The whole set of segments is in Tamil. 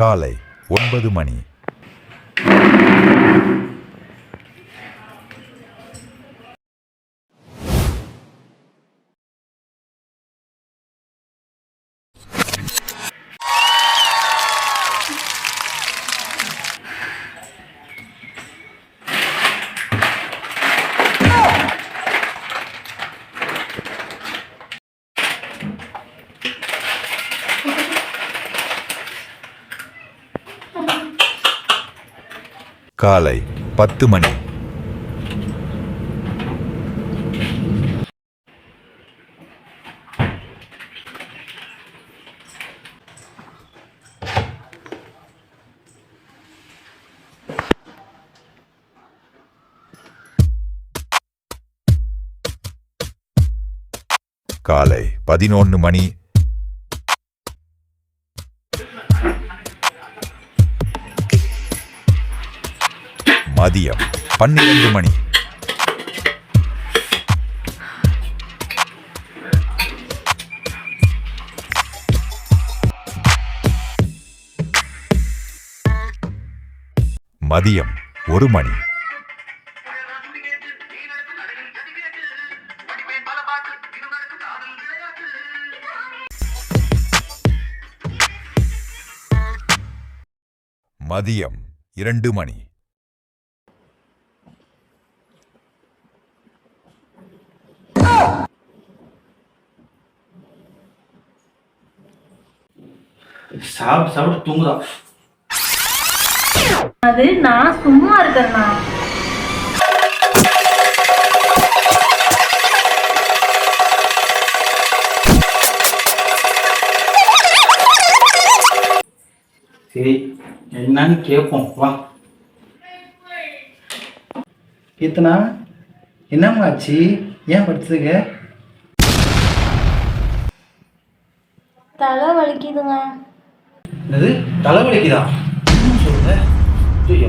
காலை ஒன்பது மணி. காலை பத்து மணி. காலை பதினொன்று மணி. மதியம். பன்னிரண்டு மணி. மதியம் ஒரு மணி. மதியம் இரண்டு மணி. சாப்பிட்டு சாப்பிட்டு தூங்குதான் அது நான் சும்மா இருக்கிறேண்ணா சரி என்னன்னு கேட்போம் வா. கீர்த்தனா என்னம்மா ஆச்சு? ஏன் படுத்துருக்க? தலை வலிக்குதுங்க. என்னது? தலைவலிக்குதா? என்ன சொல்லுங்க. ஐயோ.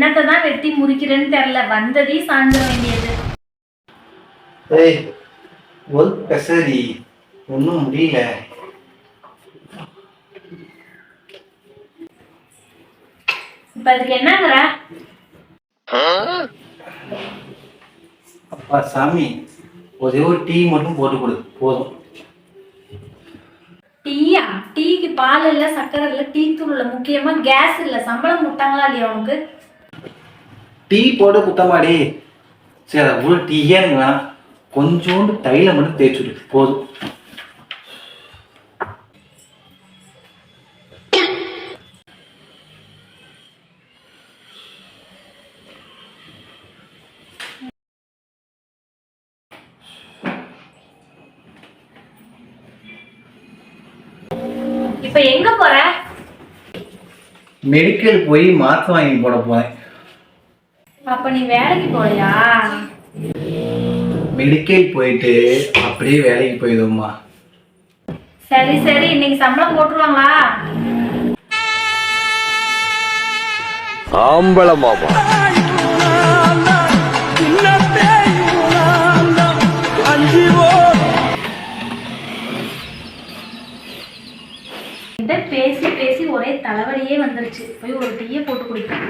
என்னத்தை தான் வெட்டி முறிக்கிறேன்னு தெரியல. வந்ததையும் சாய்ந்திர வேண்டியது. ஏய் ஒரு பெசரி ஒன்றும் முடியல. இப்ப அதுக்கு என்னங்கிற? அப்பா சாமி ஒரே ஒரு டீ மட்டும் போட்டு கொடு. போதும். டீயா? டீக்கு பால் இல்ல சக்கரை இல்ல டீ தூள் இல்ல. முக்கியமா கேஸ் இல்ல. சம்பளம் முட்டாங்களா இல்லையா உனக்கு? டீ போட்டு குத்தமாடி. சரி அதை ஒரு டீயே வேணாம்? கொஞ்சோண்டு தைலம் மட்டும் தேய்ச்சி விடு. போதும். இப்போ எங்க போற? மெடிக்கல் போய் மாத்திரை வாங்கி போட போறேன். அப்ப நீ வேலைக்கு போறியா? மெடிக்கல் போயிட்டு அப்படியே வேலைக்கு போயிடுவோம்மா. சரி சரி. இன்னைக்கு சம்பளம் போட்டுருவாங்களா? ஆம்பள மாமா கிட்ட பேசி பேசி ஒரே தலைவலியே வந்துருச்சு. போய் ஒரு டீயை போட்டு குடிப்பேன்.